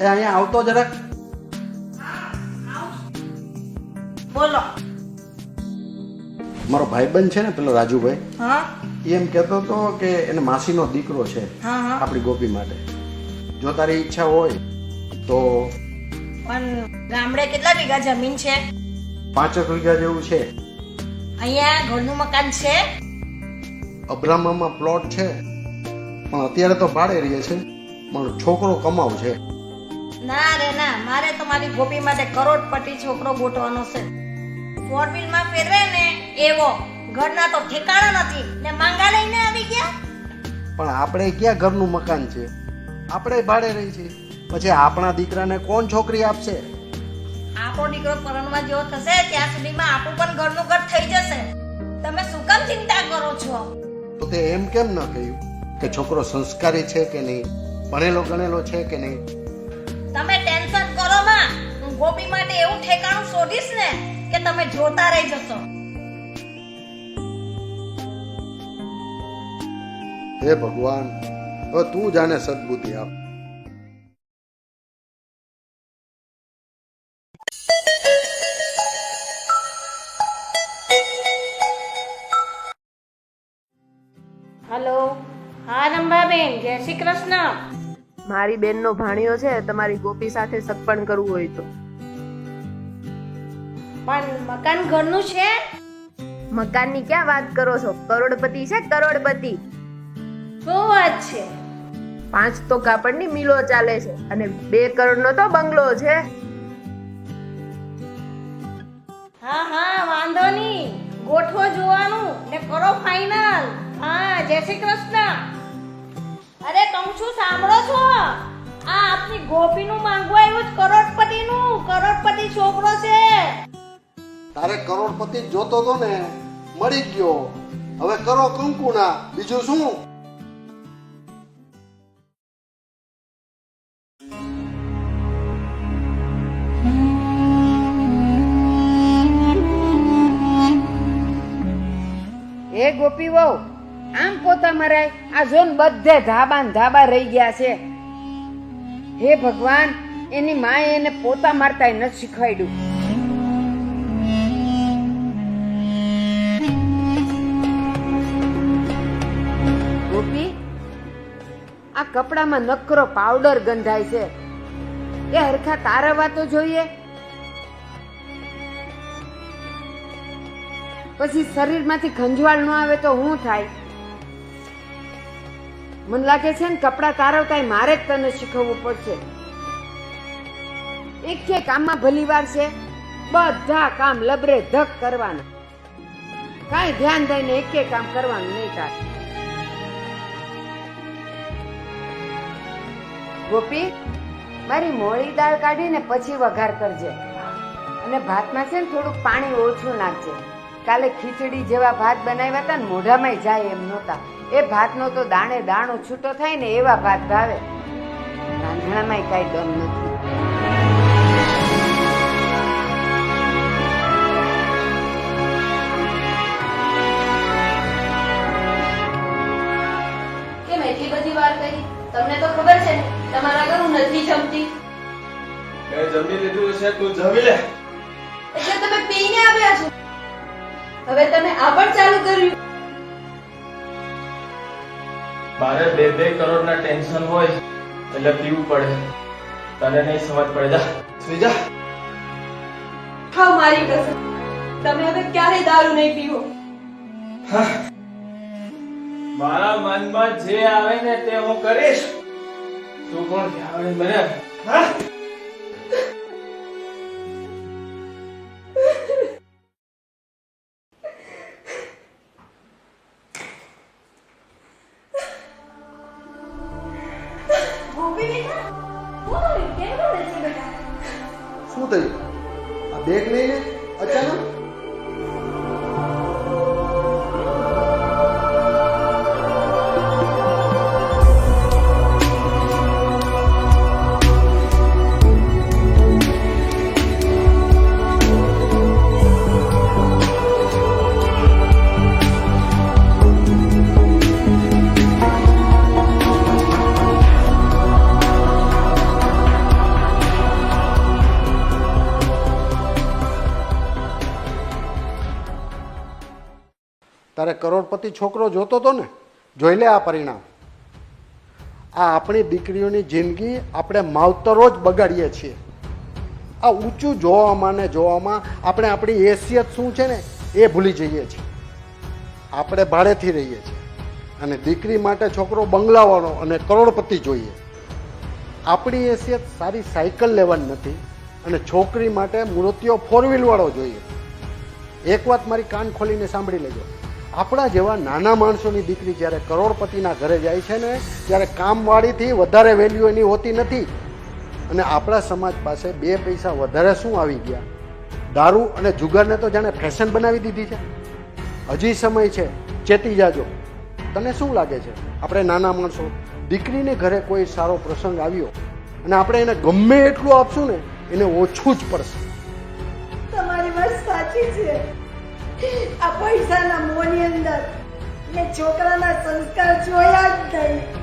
એ અહીંયા આવતો જરાક. બોલો. મારો ભાઈબંધ છે ને પેલો રાજુભાઈ હા. એમ કહેતો હતો કે એને માસીનો દીકરો છે આપણી ગોપી માટે. જો તારી ઈચ્છા હોય તો પણ ગામડે કેટલા વીઘા જમીન છે? પાંચેક વીઘા જેવું છે. અહીંયા ઘરનું મકાન છે? અબ્રામામાં પ્લોટ છે. પણ અત્યારે તો ભાડે રહીએ છે. પણ છોકરો કમાવ છે. ના રે ના. મારે તો મારી ગોપી માટે કરોડપતિ છોકરો ગોઠવાનો છે. ફોરમાં ફેરવે ને એવો. ઘરના તો ઠેકાણા નથી. ને માંગા લઈને આવી ગયા? પણ આપણે ક્યાં ઘરનું મકાન છે? આપણે ભાડે રહી છે. પછી આપણા દીકરાને કોણ છોકરી આપશે? આપણો દીકરો પરણવા જેવો થશે ત્યાં સુધીમાં આપણું પણ ઘરનું ઘર થઈ જશે. તમે શું કામ ચિંતા કરો છો? તો તે એમ કેમ ન કહ્યું? કે છોકરો સંસ્કારી છે કે નહીં? ભણેલો ગણેલો છે કે નહીં? તમે ટેન્શન કરો માં. હું ગોપી માટે એવું ઠેકાણું શોધીશ ને કે તમે જોતા રહી જશો. હે ભગવાન હવે તું જાને સદબુદ્ધિ આપ. હલો. હા રંભાબેન જય શ્રી કૃષ્ણ. મારી બેનનો ભાણિયો છે તમારી ગોપી સાથે સગપણ કરવું હોય તો. પણ મકાન ઘરનું છે? મકાનની ક્યાં વાત કરો છો? કરોડપતિ છે કરોડપતિ. શું વાત છે? પાંચ તો કાપડની મિલો ચાલે છે અને બે કરોડનો તો બંગલો છે. હા હા વાંધો નહીં. ગોઠવો જોવાનું ને કરો ફાઇનલ હા જય શ્રી કૃષ્ણ. અરે કહું છું સાંભળો છો? આ આપની ગોપીનું માંગવા આવ્યું જ કરોડપતિનું. કરોડપતિ છોકરો છે. તારે કરોડપતિ જોતો તો ને મળી ગયો. હવે કરો કંકુના બીજું શું? એ ગોપી વહુ આમ પોતા મરાય આ જોન બધે ધાબા ધાબા રહી ગયા છે. હે ભગવાન, એની માએ એને પોતા મારતા નથી શીખવાડ્યું. ગોપી, આ કપડામાં નકરો પાવડર ગંધાય છે. એ હરખા તારવવા તો જોઈએ? પછી શરીરમાંથી ખંજવાળ ન આવે તો શું થાય? મને લાગે છે ને કપડાં તારવતા મારે જ તને શીખવવું પડશે. એક છે કામમાં ભલી વાર છે, બધા કામ લબરે ધક કરવાના. કાંઈ ધ્યાન દઈને એક કામ કરવાનું નહીં તાર. ગોપી, મારી મોળી દાળ કાઢીને પછી વઘાર કરજે. અને ભાતમાં છે ને થોડુંક પાણી ઓછું નાખજે. કાલે ખીચડી જેવા ભાત બનાવ્યા હતા ને મોઢામાં જાય એમ નહોતા. એ ભાતનો તો દાણે દાણો છૂટો થાય ને એવા ભાત ભાવે. રાંધણામાં કાંઈ દમ નથી. કેમ એટલી બધી વાર કરી? તમને તો ખબર છે તમારા ઘર હું નથી જમતી. મેં જમી લીધું છે તું જમી લે. એટલે તમે પીને આવ્યા છો. હવે તમે આ પણ ચાલુ કર્યું. મારે બે બે કરોડ ના ટેન્શન હોય એટલે પીવું પડે. તને નહીં સમજ પડે. જા. સુઈ જા. ખાવ મારી કસમ. તમે હવે ક્યારે દારૂ નહીં પીવો. મારા મનમાં જે આવે ને તે હું કરીશ. તું કોણ? કે મને. હા. શું થયું? આ બેગ લઈને અચાનક? તારે કરોડપતિ છોકરો જોતો તો ને, જોઈ લે આ પરિણામ. આ આપણી દીકરીઓની જિંદગી આપણે માવતરો જ બગાડીએ છીએ. આ ઊંચું જોવામાં ને જોવામાં આપણે આપણી હેસિયત શું છે ને, એ ભૂલી જઈએ છીએ. આપણે ભાડેથી રહીએ છીએ. અને દીકરી માટે છોકરો બંગલાવાળો અને કરોડપતિ જોઈએ. આપણી હેસિયત સારી સાયકલ લેવાની નથી અને છોકરી માટે મૂર્તિઓ ફોર વાળો જોઈએ. એક વાત મારી કાન ખોલીને સાંભળી લેજો. આપણા જેવા નાના માણસોની દીકરી જ્યારે કરોડપતિના ઘરે જાય છે ને, ત્યારે કામવાળીથી વધારે વેલ્યુ એની હોતી નથી. અને આપણા સમાજ પાસે બે પૈસા વધારે શું આવી ગયા? દારૂ અને જુગારને તો જાણે ફેશન બનાવી દીધી છે. હજી સમય છે, ચેતી જાજો. તને શું લાગે છે? આપણે નાના માણસો, દીકરીને ઘરે કોઈ સારો પ્રસંગ આવ્યો અને આપણે એને ગમે એટલું આપશું ને, એને ઓછું જ પડશે. તમારી વાત સાચી છે. આ પૈસાના મોની અંદર મેં છોકરાના સંસ્કાર જોયા જ નહીં.